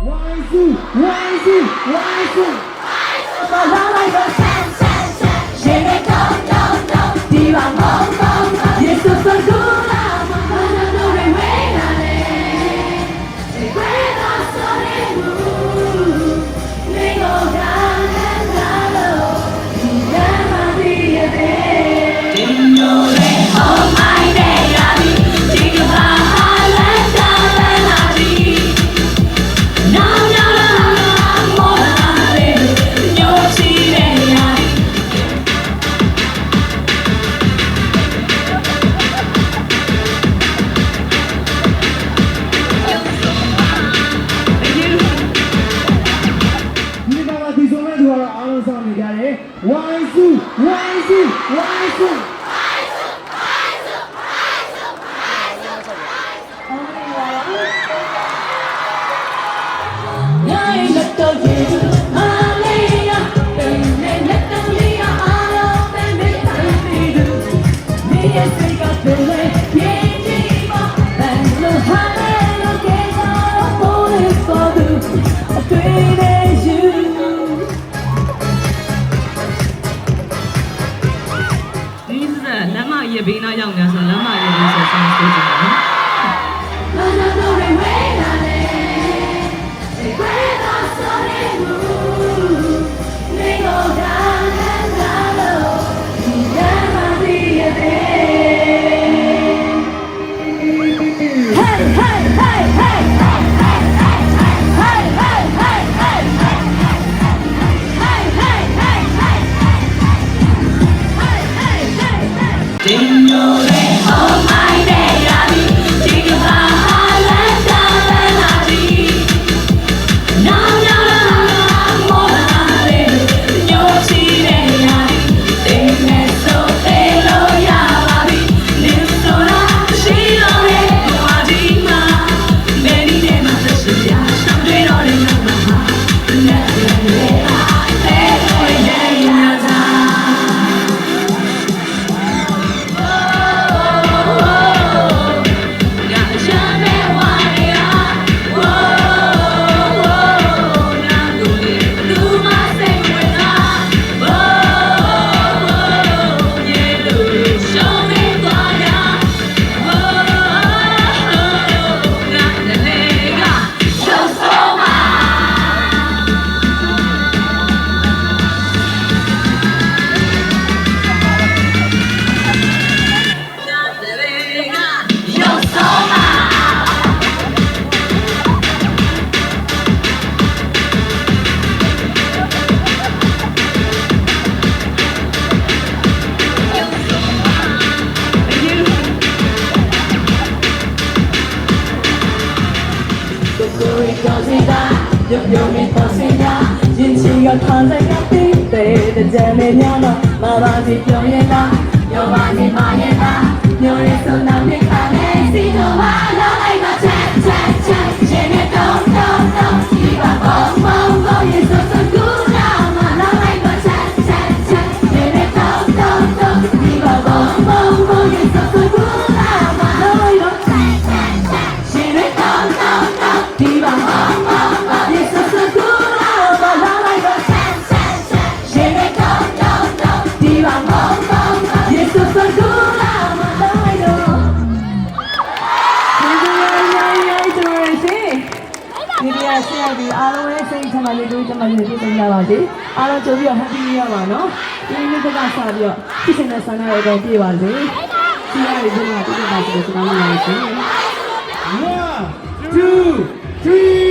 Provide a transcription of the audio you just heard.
YZ, YZ, YZ. YZ. YZ. YZ. YZ. YZ. YZ. YZ. 성을 도하러 아는 사람이 아래 완수 완수 완수. 완수 완수 완수. 완수 ရဲ့ဘေးနားရောက်နေဆိုလမ်းမကြီးလေးဆိုဆောင်းဆိုကြတယ်နော် 有有没发现呀？运气要躺在那地对的姐妹娘们，妈妈的表演啦，要把你妈也打，有人送那片开。 ဒီနေ့ကဆရာဒီအားလုံးရဲ့စိတ်ချမ်းသာလေးတို့ကျမကြီးပြည့်စုံကြပါစေအားလုံးကြိုပြီးတော့ happy new year ပါနော်ဒီနေ့ကစပြီးတော့ဖြစ်နေတဲ့ဆန္ဒရဲ့အကောင်ပြည့်ပါစေဆရာရဲ့ဒီမှာပြည့်ပါစေလို့ကျွန်တော်တို့ပြောရှင် 1 2 3